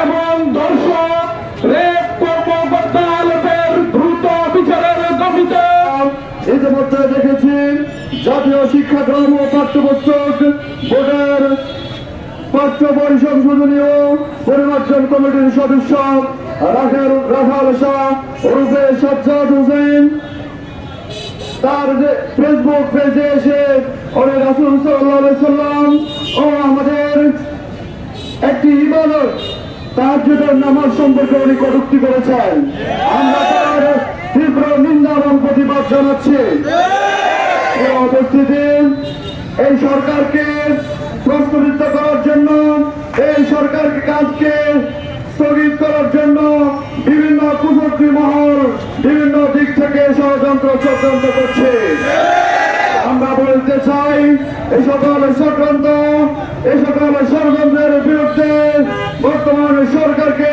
এবং দর্শক, রেপ কর্মকর্তা আলোকের দ্রুত বিচারের দাবিতে ইতিমধ্যে দেখেছি, জাতীয় শিক্ষাক্রম ও পাঠ্যপুস্তক বোর্ডের পাঠ্য পরিসংশোধনীয় পরিবর্তন কমিটির সদস্য রাখাল রাখাল শাহ ওরফে সজ্জাদ হুসেন। তার ফেসবুক পেজে এসে অনেক রাসুল সাল্লাহ সাল্লাম ও আমাদের একটি ইমানত তার যুগের নামাজ সম্পর্কে উনি কটুক্তি করেছেন। আমরা তার তীব্র নিন্দা এবং প্রতিবাদ জানাচ্ছি। অবস্থিতি এই সরকারকে প্রশ্নবিদ্ধ করার জন্য, এই সরকারকে কাজকে স্থগিত করার জন্য বিভিন্ন কুমন্ত্রী মহল সকল চক্রান্ত এই সকল ষড়যন্ত্রের বিরুদ্ধে বর্তমান সরকারকে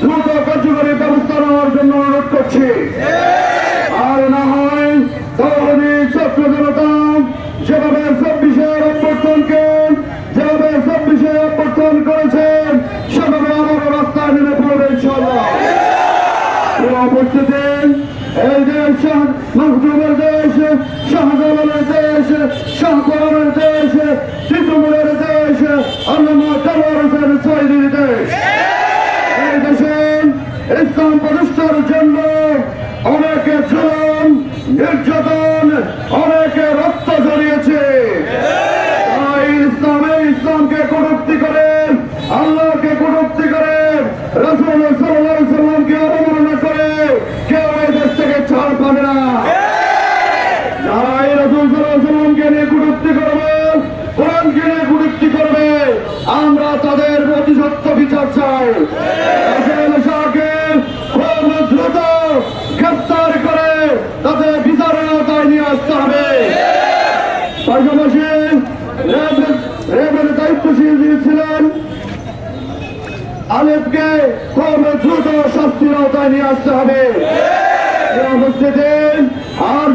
দ্রুত কার্যকরী ব্যবস্থা নেওয়ার জন্য অনুরোধ করছি। আর না হয় তাহলে ছাত্র জনতা যেভাবে চব্বিশের অভ্যর্থনকে যেভাবে চব্বিশে অভ্যর্থন করেছেন সেভাবে আবারও রাস্তায় নেমে পড়বে ইনশাল্লাহ উপস্থিতি এই দেশ মখদুমের দেশ শাহজালালের দেশ শাহকরমের দেশ তিতুমুলের দেশ আল্লামা জাওয়ার হোসেন দেশ এই দেশে ইসলাম প্রতিষ্ঠার জন্য অনেকে জুলুম নির্যাতন অনেকে রক্ত জড়িয়েছে তাই ইসলামে ইসলামকে কটুক্তি করে আল্লাহকে কটুক্তি করে? রসুল সাল্লাহ সাল্লামকে অবমাননা করে কেউ এই দেশ থেকে ছাড় পাবে না যারা এই রসুল সাল্লাহ সাল্লামকে নিয়ে কটুক্তি করবে কোরআনকে নিয়ে কটুক্তি করবে আমরা তাদের প্রতি সত্য বিচার চাই রাসূল শাহকে খুব দ্রুত গ্রেফতার করে তাদের বিচারের আওতায় নিয়ে আসতে হবে পাশাপাশি রেবের দায়িত্বশীল দিয়েছিলেন ছিলেন আলেপকে কমে দ্রুত শাস্তির আওতায় নিয়ে আসতে হবে। অবস্থিতে আর